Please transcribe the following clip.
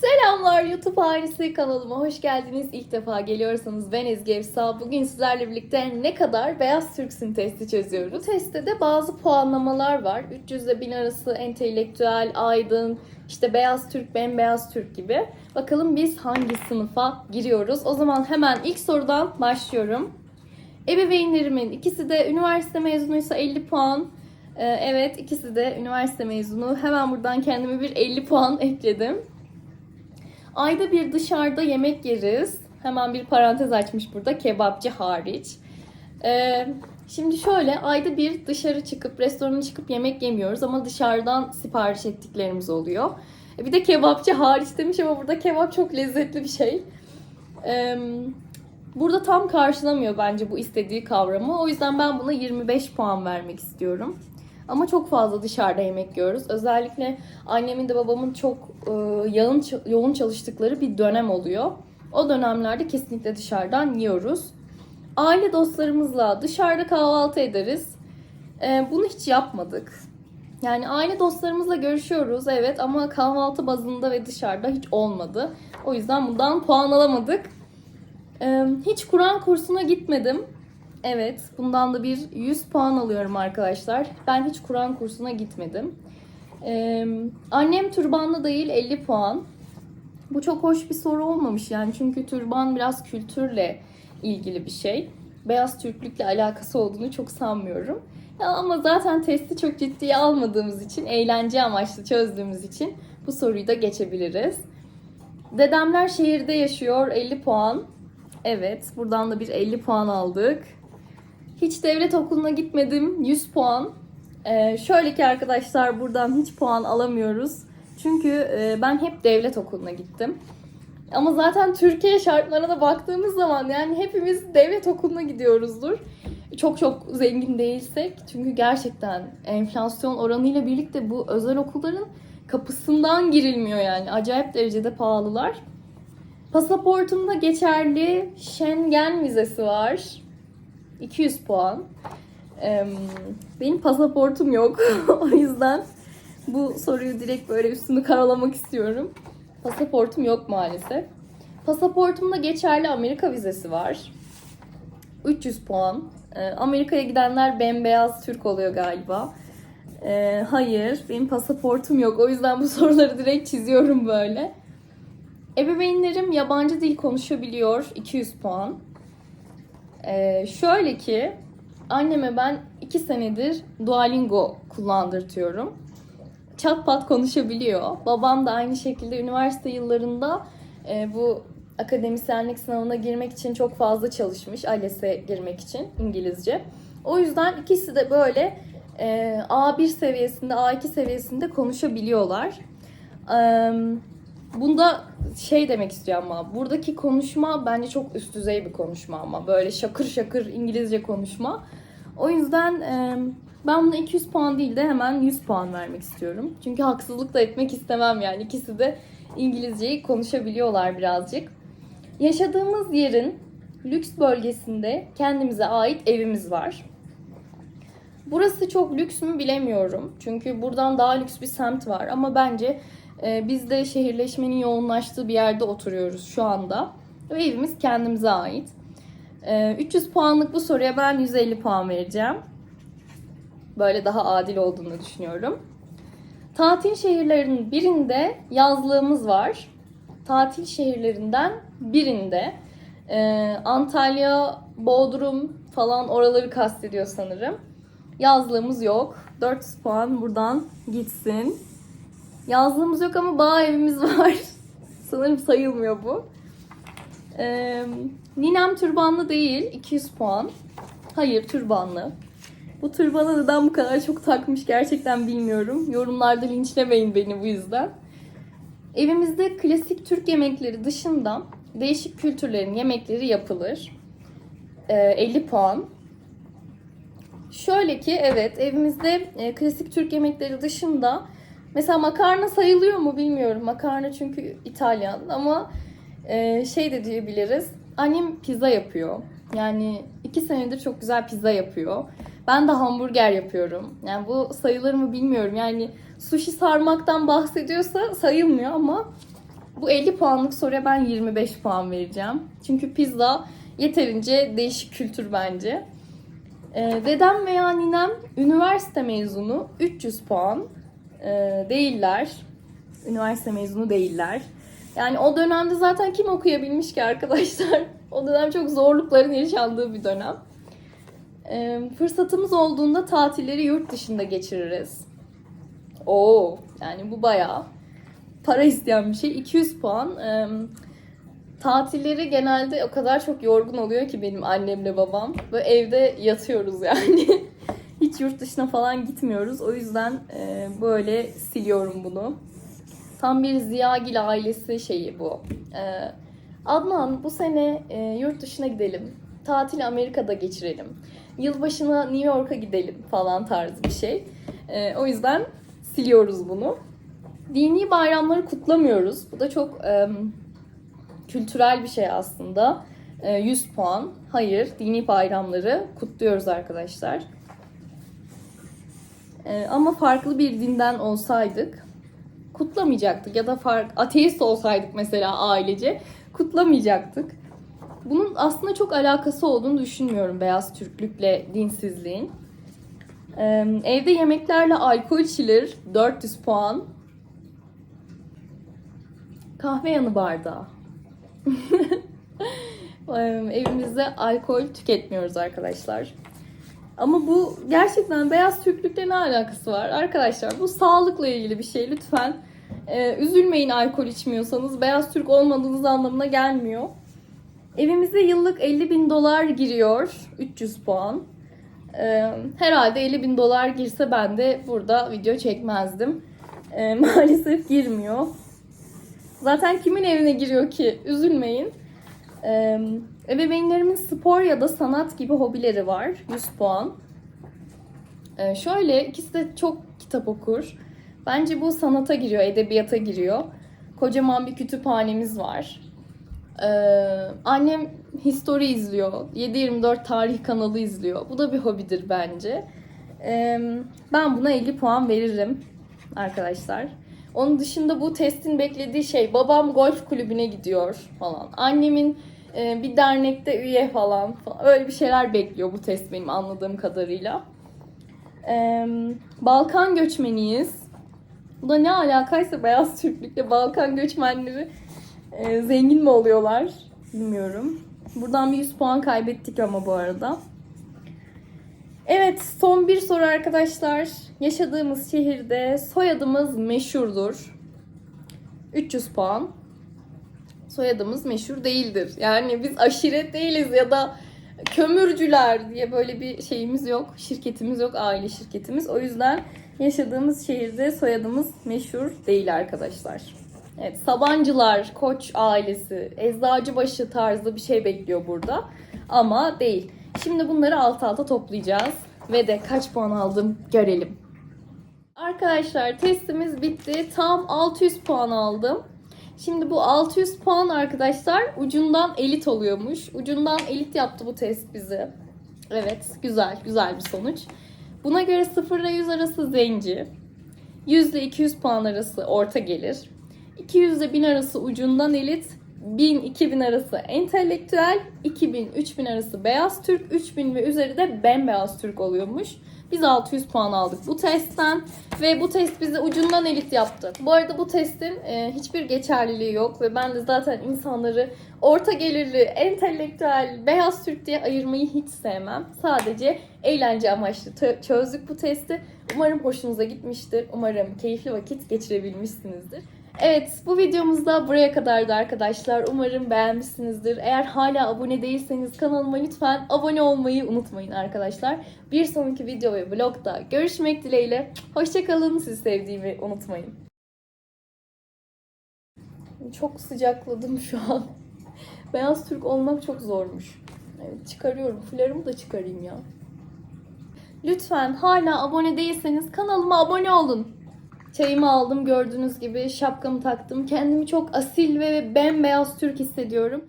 Selamlar YouTube ailesi kanalıma hoş geldiniz. İlk defa geliyorsanız ben Ezgi Efsa. Bugün sizlerle birlikte ne kadar beyaz Türksün testi çözüyoruz. Bu testte de bazı puanlamalar var. 300 ile 1000 arası entelektüel, aydın, işte beyaz Türk, bembeyaz Türk gibi. Bakalım biz hangi sınıfa giriyoruz? O zaman hemen ilk sorudan başlıyorum. Ebeveynlerimin ikisi de üniversite mezunuysa 50 puan. Ee, evet ikisi de üniversite mezunu. Hemen buradan kendime bir 50 puan ekledim. Ayda bir dışarıda yemek yeriz. Hemen bir parantez açmış burada kebapçı hariç. Ee, şimdi şöyle ayda bir dışarı çıkıp restorana çıkıp yemek yemiyoruz ama dışarıdan sipariş ettiklerimiz oluyor. E, Bir de kebapçı hariç demiş ama burada kebap çok lezzetli bir şey. Ee, burada tam karşılamıyor bence bu istediği kavramı. O yüzden ben buna 25 puan vermek istiyorum. Ama çok fazla dışarıda yemek yiyoruz. Özellikle annemin de babamın çok e, yoğun, yoğun çalıştıkları bir dönem oluyor. O dönemlerde kesinlikle dışarıdan yiyoruz. Aile dostlarımızla dışarıda kahvaltı ederiz. E, bunu hiç yapmadık. Yani aile dostlarımızla görüşüyoruz evet ama kahvaltı bazında ve dışarıda hiç olmadı. O yüzden bundan puan alamadık. E, hiç Kur'an kursuna gitmedim. Evet, bundan da bir 100 puan alıyorum arkadaşlar. Ben hiç Kur'an kursuna gitmedim. Ee, annem türbanlı değil 50 puan. Bu çok hoş bir soru olmamış yani çünkü türban biraz kültürle ilgili bir şey. Beyaz Türklükle alakası olduğunu çok sanmıyorum. Ya ama zaten testi çok ciddiye almadığımız için, eğlence amaçlı çözdüğümüz için bu soruyu da geçebiliriz. Dedemler şehirde yaşıyor 50 puan. Evet, buradan da bir 50 puan aldık. Hiç devlet okuluna gitmedim. 100 puan. Ee, şöyle ki arkadaşlar buradan hiç puan alamıyoruz. Çünkü e, ben hep devlet okuluna gittim. Ama zaten Türkiye şartlarına da baktığımız zaman yani hepimiz devlet okuluna gidiyoruzdur. Çok çok zengin değilsek. Çünkü gerçekten enflasyon oranıyla birlikte bu özel okulların kapısından girilmiyor yani. Acayip derecede pahalılar. Pasaportumda geçerli Schengen vizesi var. 200 puan. Ee, benim pasaportum yok. o yüzden bu soruyu direkt böyle üstünü karalamak istiyorum. Pasaportum yok maalesef. Pasaportumda geçerli Amerika vizesi var. 300 puan. Ee, Amerika'ya gidenler bembeyaz Türk oluyor galiba. Ee, hayır, benim pasaportum yok. O yüzden bu soruları direkt çiziyorum böyle. Ebeveynlerim yabancı dil konuşabiliyor. 200 puan. Ee, şöyle ki anneme ben iki senedir Duolingo kullandırtıyorum. Çat pat konuşabiliyor. Babam da aynı şekilde üniversite yıllarında e, bu akademisyenlik sınavına girmek için çok fazla çalışmış. ALES'e girmek için İngilizce. O yüzden ikisi de böyle e, A1 seviyesinde, A2 seviyesinde konuşabiliyorlar. Eee Bunda şey demek istiyorum ama buradaki konuşma bence çok üst düzey bir konuşma ama böyle şakır şakır İngilizce konuşma. O yüzden e, ben buna 200 puan değil de hemen 100 puan vermek istiyorum. Çünkü haksızlık da etmek istemem yani ikisi de İngilizceyi konuşabiliyorlar birazcık. Yaşadığımız yerin lüks bölgesinde kendimize ait evimiz var. Burası çok lüks mü bilemiyorum. Çünkü buradan daha lüks bir semt var ama bence ee, biz de şehirleşmenin yoğunlaştığı bir yerde oturuyoruz şu anda. Ve evimiz kendimize ait. Ee, 300 puanlık bu soruya ben 150 puan vereceğim. Böyle daha adil olduğunu düşünüyorum. Tatil şehirlerinin birinde yazlığımız var. Tatil şehirlerinden birinde e, Antalya, Bodrum falan oraları kastediyor sanırım. Yazlığımız yok. 400 puan buradan gitsin. Yazlığımız yok ama bağ evimiz var. Sanırım sayılmıyor bu. Ee, ninem türbanlı değil. 200 puan. Hayır türbanlı. Bu türbana neden bu kadar çok takmış gerçekten bilmiyorum. Yorumlarda linçlemeyin beni bu yüzden. Evimizde klasik Türk yemekleri dışında değişik kültürlerin yemekleri yapılır. Ee, 50 puan. Şöyle ki evet evimizde e, klasik Türk yemekleri dışında Mesela makarna sayılıyor mu bilmiyorum. Makarna çünkü İtalyan ama e, şey de diyebiliriz. Annem pizza yapıyor. Yani iki senedir çok güzel pizza yapıyor. Ben de hamburger yapıyorum. Yani bu sayılır mı bilmiyorum. Yani sushi sarmaktan bahsediyorsa sayılmıyor ama Bu 50 puanlık soruya ben 25 puan vereceğim. Çünkü pizza yeterince değişik kültür bence. Ee, dedem veya ninem üniversite mezunu 300 puan Ee, değiller. Üniversite mezunu değiller. Yani o dönemde zaten kim okuyabilmiş ki arkadaşlar? O dönem çok zorlukların yaşandığı bir dönem. Ee, fırsatımız olduğunda tatilleri yurt dışında geçiririz. Oo, yani bu bayağı para isteyen bir şey. 200 puan. Ee, tatilleri genelde o kadar çok yorgun oluyor ki benim annemle babam. Böyle evde yatıyoruz yani. Hiç yurt dışına falan gitmiyoruz. O yüzden e, böyle siliyorum bunu. Tam bir Ziyagil ailesi şeyi bu. Ee, Adnan bu sene e, yurt dışına gidelim. Tatil Amerika'da geçirelim. Yılbaşına New York'a gidelim falan tarzı bir şey. Ee, o yüzden siliyoruz bunu. Dini bayramları kutlamıyoruz. Bu da çok e, kültürel bir şey aslında. E, 100 puan. Hayır, dini bayramları kutluyoruz arkadaşlar. E, ama farklı bir dinden olsaydık kutlamayacaktık ya da fark, ateist olsaydık mesela ailece kutlamayacaktık. Bunun aslında çok alakası olduğunu düşünmüyorum beyaz Türklükle dinsizliğin. Ee, evde yemeklerle alkol içilir 400 puan. Kahve yanı bardağı. Ee, Evimizde alkol tüketmiyoruz arkadaşlar. Ama bu gerçekten beyaz Türklükle ne alakası var? Arkadaşlar bu sağlıkla ilgili bir şey. Lütfen e, üzülmeyin alkol içmiyorsanız. Beyaz Türk olmadığınız anlamına gelmiyor. Evimize yıllık 50 bin dolar giriyor. 300 puan. E, herhalde 50 bin dolar girse ben de burada video çekmezdim. E, maalesef girmiyor. Zaten kimin evine giriyor ki? Üzülmeyin. Ee, ebeveynlerimin spor ya da sanat gibi hobileri var. 100 puan. Ee, şöyle ikisi de çok kitap okur. Bence bu sanata giriyor, edebiyata giriyor. Kocaman bir kütüphanemiz var. Ee, annem history izliyor. 7-24 tarih kanalı izliyor. Bu da bir hobidir bence. Ee, ben buna 50 puan veririm arkadaşlar. Onun dışında bu testin beklediği şey babam golf kulübüne gidiyor falan. Annemin e, bir dernekte üye falan, falan. Öyle bir şeyler bekliyor bu test benim anladığım kadarıyla. E, Balkan göçmeniyiz. Bu da ne alakaysa beyaz Türklükle Balkan göçmenleri e, zengin mi oluyorlar bilmiyorum. Buradan bir 100 puan kaybettik ama bu arada. Evet son bir soru arkadaşlar. Yaşadığımız şehirde soyadımız meşhurdur. 300 puan. Soyadımız meşhur değildir. Yani biz aşiret değiliz ya da kömürcüler diye böyle bir şeyimiz yok. Şirketimiz yok, aile şirketimiz. O yüzden yaşadığımız şehirde soyadımız meşhur değil arkadaşlar. Evet, Sabancılar, Koç ailesi, Eczacıbaşı tarzı bir şey bekliyor burada. Ama değil. Şimdi bunları alt alta toplayacağız. Ve de kaç puan aldım görelim. Arkadaşlar testimiz bitti. Tam 600 puan aldım. Şimdi bu 600 puan arkadaşlar ucundan elit oluyormuş. Ucundan elit yaptı bu test bizi. Evet güzel güzel bir sonuç. Buna göre 0 ile 100 arası zenci. 100 ile 200 puan arası orta gelir. 200 ile 1000 arası ucundan elit. 1000-2000 arası entelektüel, 2000-3000 arası beyaz Türk, 3000 ve üzeri de bembeyaz Türk oluyormuş. Biz 600 puan aldık bu testten ve bu test bizi ucundan elit yaptı. Bu arada bu testin e, hiçbir geçerliliği yok ve ben de zaten insanları orta gelirli, entelektüel, beyaz Türk diye ayırmayı hiç sevmem. Sadece eğlence amaçlı çözdük bu testi. Umarım hoşunuza gitmiştir. Umarım keyifli vakit geçirebilmişsinizdir. Evet bu videomuz da buraya kadardı arkadaşlar. Umarım beğenmişsinizdir. Eğer hala abone değilseniz kanalıma lütfen abone olmayı unutmayın arkadaşlar. Bir sonraki video ve vlogda görüşmek dileğiyle. Hoşçakalın. Sizi sevdiğimi unutmayın. Çok sıcakladım şu an. Beyaz Türk olmak çok zormuş. Evet, çıkarıyorum. Fularımı da çıkarayım ya. Lütfen hala abone değilseniz kanalıma abone olun. Çayımı aldım gördüğünüz gibi şapkamı taktım. Kendimi çok asil ve bembeyaz Türk hissediyorum.